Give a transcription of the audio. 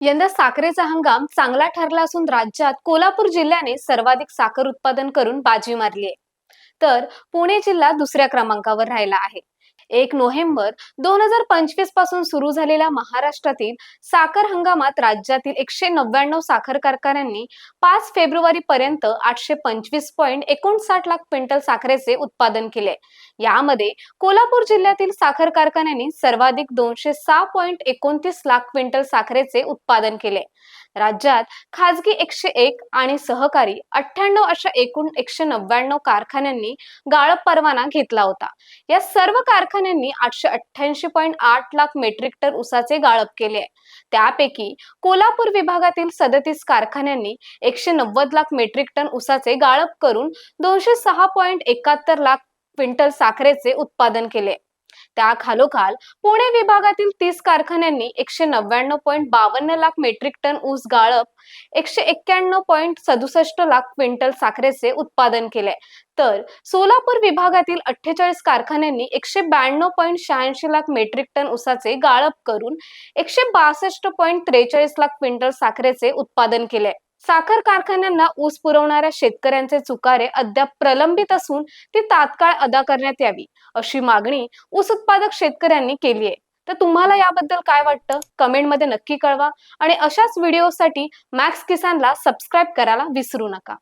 यंदा साखरेचा हंगाम चांगला ठरला असून राज्यात कोल्हापूर जिल्ह्याने सर्वाधिक साखर उत्पादन करून बाजी मारली आहे. तर पुणे जिल्हा दुसऱ्या क्रमांकावर राहिला आहे. एक नोव्हेंबर दोन हजार पंचवीसपासून सुरू झालेल्या महाराष्ट्रातील साखर हंगामात राज्यातील एकशे नव्याण्णव साखर कारखान्यांनी पाच फेब्रुवारी पर्यंत आठशे पंचवीस पॉईंट एकोणसाठ लाख क्विंटल साखरेचे उत्पादन केले. यामध्ये कोल्हापूर जिल्ह्यातील साखर कारखान्यांनी सर्वाधिक दोनशे सहा पॉईंट एकोणतीस लाख क्विंटल साखरेचे उत्पादन केले. राज्यात खाजगी एकशे एक आणि सहकारी अठ्ठ्याण्णव अशा एकूण एकशे नव्याण्णव कारखान्यांनी गाळप परवाना घेतला होता. या सर्व कारखान्या कारखान्यांनी आठशे अठ्ठ्याऐंशी पॉईंट आठ लाख मेट्रिक टन उसाचे गाळप केले. त्यापैकी कोल्हापूर विभागातील सदतीस कारखान्यांनी एकशे नव्वद लाख मेट्रिक टन उसाचे गाळप करून दोनशे सहा पॉईंट एकाहत्तर लाख क्विंटल साखरेचे उत्पादन केले. त्या खालोखाल पुणे विभागातील तीस कारखान्यांनी एकशे नव्याण्णव पॉईंट बावन्न लाख मेट्रिक टन ऊस गाळप एकशे एक्क्याण्णव पॉईंट सदुसष्ट लाख क्विंटल साखरेचे उत्पादन केले. तर सोलापूर विभागातील अठ्ठेचाळीस कारखान्यांनी एकशे ब्याण्णव पॉईंट शहाऐंशी लाख मेट्रिक टन ऊसाचे गाळप करून एकशे बासष्ट पॉईंट त्रेचाळीस लाख क्विंटल साखरेचे उत्पादन केले. साखर कारखान्यांना ऊस पुरवणाऱ्या शेतकऱ्यांचे चुकारे अद्याप प्रलंबित असून ती तात्काळ अदा करण्यात यावी अशी मागणी ऊस उत्पादक शेतकऱ्यांनी केली आहे. तर तुम्हाला याबद्दल काय वाटतं? कमेंटमध्ये नक्की कळवा आणि अशाच व्हिडिओसाठी मॅक्स किसानला सबस्क्राईब करायला विसरू नका.